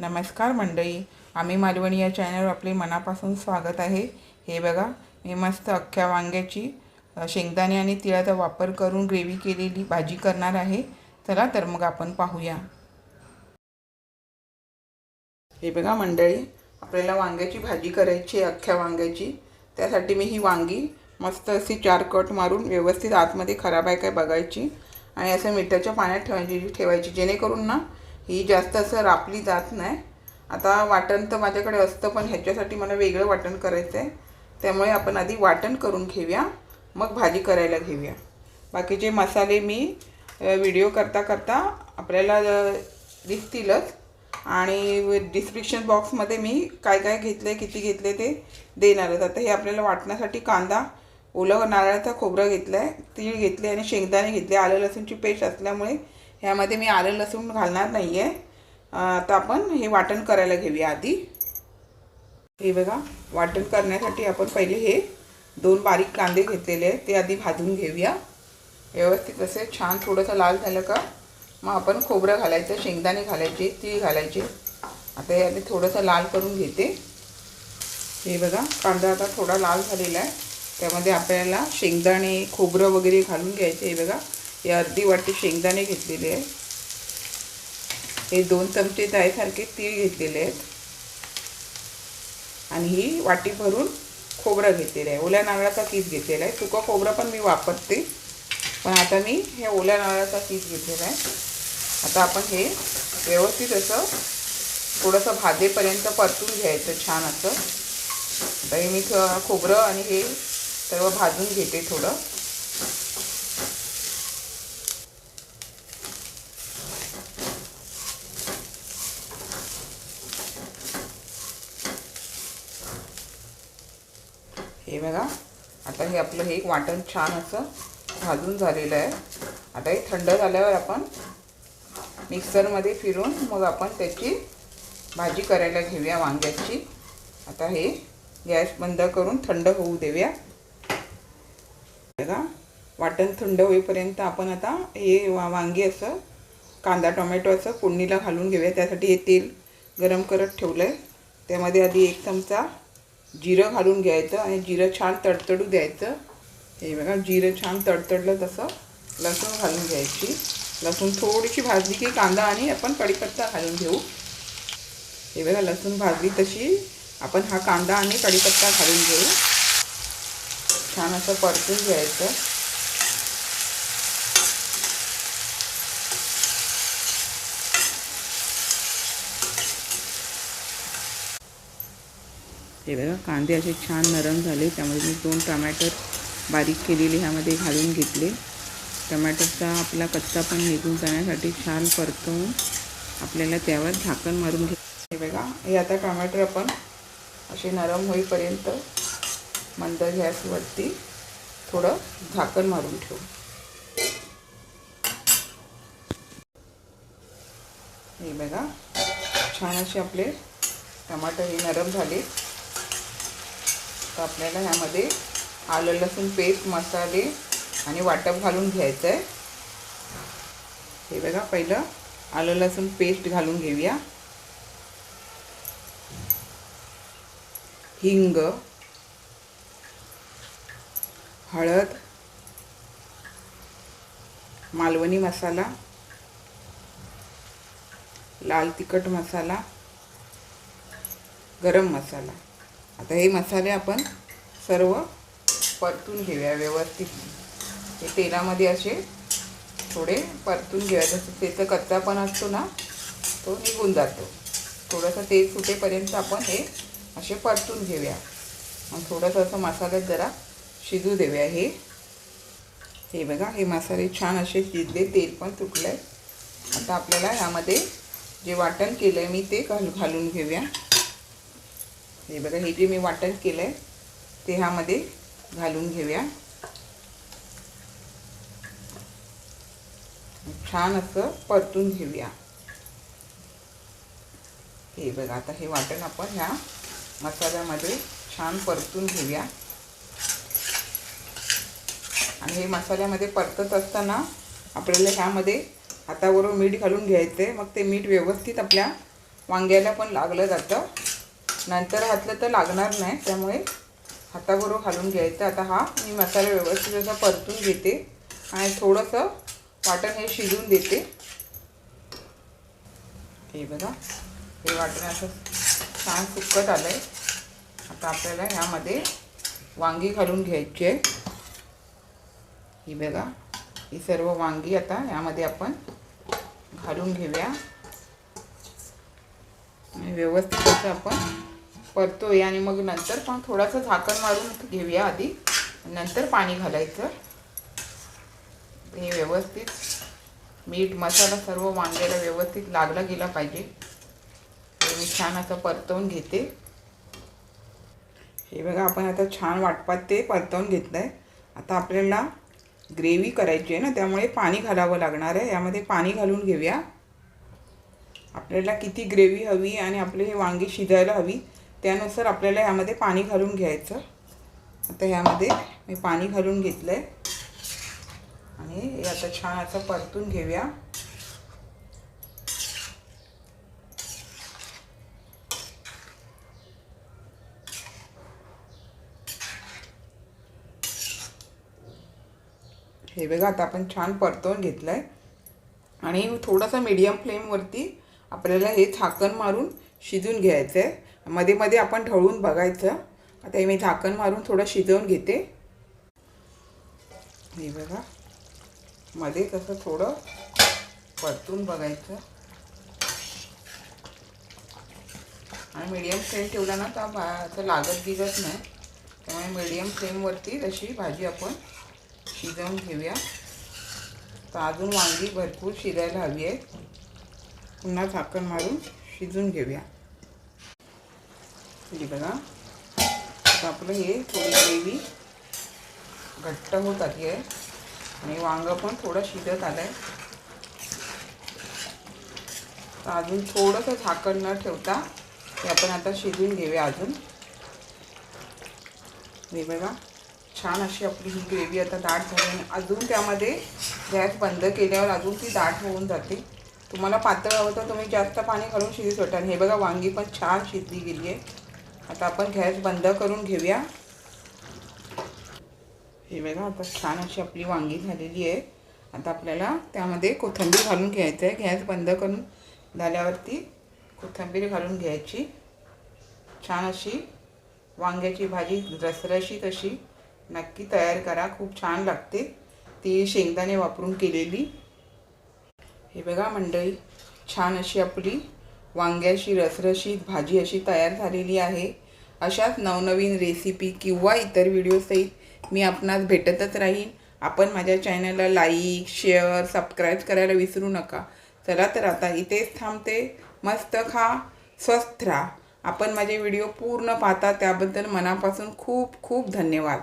नमस्कार मंडळी आम्ही मालवणी या चॅनलवर आपले मनापासून स्वागत आहे. हे बघा मी मस्त अख्ख्या वांग्याची शेंगदाणे आणि तिळाचा वापर करून ग्रेव्ही केलेली भाजी करणार आहे. चला तर मग आपण पाहूया. हे बघा मंडळी आपल्याला वांग्याची भाजी करायची आहे अख्ख्या वांग्याची. त्यासाठी मी ही वांगी मस्त अशी चार कट मारून व्यवस्थित आतमध्ये खराब आहे काय बघायची. आणि असं मिठाच्या पाण्यात ठेवायची ठेवायची जेणेकरून ना ही जास्त असं रापली जात नाही. आता वाटण तर माझ्याकडे असतं पण ह्याच्यासाठी मला वेगळं वाटण करायचं आहे त्यामुळे आपण आधी वाटण करून घेऊया मग भाजी करायला घेऊया. बाकीचे मसाले मी व्हिडिओ करता करता आपल्याला दिसतीलच. आणि डिस्क्रिप्शन बॉक्समध्ये मी काय काय घेतलं आहे किती घेतले ते देणारच. आता हे आपल्याला वाटण्यासाठी कांदा ओलं नारळाचा खोबरं घेतलं आहे तीळ घेतले आणि शेंगदाणे घेतले. आलं लसूणची पेस्ट असल्यामुळे ह्यामध्ये मी आलं लसूण घालणार नाही आहे आता आपण हे वाटण करायला घेऊया आधी. हे बघा वाटण करण्यासाठी आपण पहिले हे दोन बारीक कांदे घेतलेले आहेत ते आधी भाजून घेऊया. व्यवस्थित असे छान थोडंसं लाल झालं का मग आपण खोबरं घालायचं शेंगदाणे घालायचे तीळ घालायचे. आता हे आधी थोडंसं लाल करून घेते. हे बघा कांदा आता थोडा लाल झालेला आहे. त्यामध्ये आपल्याला शेंगदाणे खोबरं वगैरे घालून घ्यायचे हे बघा. हे अर्धी वाटी शेंगदाणे घेतलेले आहे हे दोन चमचे जायसारखे तीळ घेतलेले आहेत. आणि ही वाटी भरून खोबरं घेतलेलं आहे. ओल्या नारळाचा कीस घेतलेला आहे. सुकं खोबरं पण मी वापरते. पण आता मी हे ओल्या नारळाचा कीस घेतलेला आहे. आता आपण हे व्यवस्थित असं थोडंसं भाजेपर्यंत परतून घ्यायचं छान असं. आता हे मी खोबरं आणि हे सर्व भाजून घेते थोडं. हे बघा. आता हे आपलं हे एक वाटण छान असं भाजून झालेलं आहे. आता हे थंड झाल्यावर आपण मिक्सरमध्ये फिरून मग आपण त्याची भाजी करायला घेऊया वांग्याची. आता हे गॅस बंद करून थंड होऊ देऊया. बघा वाटण थंड होईपर्यंत आपण आता हे वा वांगी असं कांदा टोमॅटो असं फोडणीला घालून घेऊया. त्यासाठी हे तेल गरम करत ठेवलं आहे त्यामध्ये आधी एक चमचा जिरं घालून घ्यायचं आणि जिरं छान तडतडू द्यायचं. हे बघा जिरं छान तडतडलं तसं. लसूण घालून घ्यायची. लसूण थोडीशी भाजली की कांदा आणि आपण कढीपत्ता घालून घेऊ. हे बघा लसूण भाजली तशी. आपण हा कांदा आणि कढीपत्ता घालून घेऊ. छान असं परतून घ्यायचं. हे बघा. कांदे असे छान नरम झाले. त्यामध्ये मी दोन टमॅटर बारीक केलेले ह्यामध्ये घालून घेतले. टमॅटरचा आपला कच्चा पण निघून जाण्यासाठी छान परतवून आपल्याला त्यावर झाकण मारून घे हे बघा. हे आता टमॅटर आपण असे नरम होईपर्यंत मंद गॅसवरती थोडं झाकण मारून ठेवू. हे बघा. छान असे आपले टमाटर हे नरम झाले. तर आपल्याला ह्यामध्ये आलं लसूण पेस्ट मसाले आणि वाटप घालून घ्यायचं आहे हे बघा पहिलं आलं लसूण पेस्ट घालून घेऊया. हिंग हळद मालवणी मसाला लाल तिखट मसाला गरम मसाला. आता हे मसाले आपण सर्व परतून घेऊया व्यवस्थित. हे तेलामध्ये असे थोडे परतून घेऊया. जसं त्याचा कच्चा पण असतो ना तो निघून जातो. थोडंसं तेल सुटेपर्यंत आपण हे असे परतून घेऊया. मग थोडंसं असं मसाल्यात जरा शिजू देऊया हे. हे बघा हे मसाले छान असे शिजले तेल पण तुटलं आहे आता आपल्याला ह्यामध्ये जे वाटण केलं आहे मी ते घाल घालून घेऊया. हे बघा हे जे मी वाटण केलं आहे ते ह्यामध्ये घालून घेऊया. छान असं परतून घेऊया. हे बघा आता हे वाटण आपण ह्या मसाल्यामध्ये छान परतून घेऊया. आणि हे मसाल्यामध्ये परतत असताना आपल्याला ह्यामध्ये हातावरून मीठ घालून घ्यायचं आहे मग ते मीठ व्यवस्थित आपल्या वांग्याला पण लागलं जातं. नंतर घातलं तर लागणार नाही त्यामुळे हाताबरोबर घालून घ्यायचं. आता हा मी मसाला व्यवस्थित असा परतून घेते आणि थोडंसं वाटण हे शिजून देते. हे बघा हे वाटण असं छान सुकत आलं आहे आता आपल्याला ह्यामध्ये वांगी घालून घ्यायची आहे. ही बघा ही सर्व वांगी आता यामध्ये आपण घालून घेऊया. आणि व्यवस्थित असं आपण परतोय आणि मग नंतर पण थोडंसं झाकण मारून घेऊया आधी. नंतर पाणी घालायचं. हे व्यवस्थित. मीठ मसाला सर्व वांग्याला व्यवस्थित लागला गेला पाहिजे. हे मी छान असं परतवून घेते. हे बघा आपण आता छान वाटपात ते परतवून घेतलं आहे आता आपल्याला ग्रेव्ही करायची आहे ना त्यामुळे पाणी घालावं लागणार आहे. यामध्ये पाणी घालून घेऊया. आपल्याला किती ग्रेव्ही हवी आणि आपले हे वांगी शिजायला हवी. त्यानुसार आपल्याला ह्यामध्ये पाणी घालून घ्यायचं. आता ह्यामध्ये मी पाणी घालून घेतलं आहे आणि हे आता छान असं परतून घेऊया. हे बघा आता आपण छान परतवून घेतलं आहे आणि थोडासा मीडियम फ्लेमवरती आपल्याला हे झाकण मारून शिजून घ्यायचं आहे मध्ये मध्ये आपण ढवळून बघायचं. आता हे मी झाकण मारून थोडं शिजवून घेते. हे बघा. मध्ये तसं थोडं परतून बघायचं. आणि मीडियम फ्लेम ठेवला ना तर असं लागत गिगत नाही. त्यामुळे मीडियम फ्लेमवरती तशी भाजी आपण शिजवून घेऊया. तर अजून वांगी भरपूर शिजायला हवी आहे पुन्हा झाकण मारून शिजून घेऊया. हे बघा. आता आपलं हे थोडी ग्रेव्ही घट्ट होत आली आहे. आणि वांगं पण थोडं शिजत आलं आहे तर अजून थोडंसं झाकण न ठेवता हे आपण आता शिजून घेऊया अजून. हे बघा छान अशी आपली ही ग्रेव्ही आता दाट झाली आणि अजून त्यामध्ये गॅस बंद केल्यावर अजून ती दाट होऊन जाते. तुम्हाला पातळ हवं तर तुम्ही जास्त पाणी घालून शिजू शकता. हे बघा वांगी पण छान शिजली गेली आहे. आता आपण गॅस बंद करून घेऊया. हे बघा आता छान अशी आपली वांगी झालेली आहे. आता आपल्याला त्यामध्ये कोथिंबीर घालून घ्यायचं आहे. गॅस बंद करून झाल्यावरती कोथिंबीर घालून घ्यायची. छान अशी वांग्याची भाजी रसरशीत अशी नक्की तयार करा. खूप छान लागते. ती शेंगदाणे वापरून केलेली. हे बघा मंडळी छान अशी आपली वांग्याची रसरशीत भाजी अशी तयार झालेली आहे. अशाच नवनवीन रेसिपी किंवा इतर व्हिडिओसहित मी आपणास भेटतच राहीन. आपण माझ्या चॅनलला लाईक शेअर सबस्क्राईब करायला विसरू नका. चला तर आता इथेच थांबते. मस्त खा स्वस्थ राहा. आपण माझे व्हिडिओ पूर्ण पाहता त्याबद्दल मनापासून खूप खूप धन्यवाद.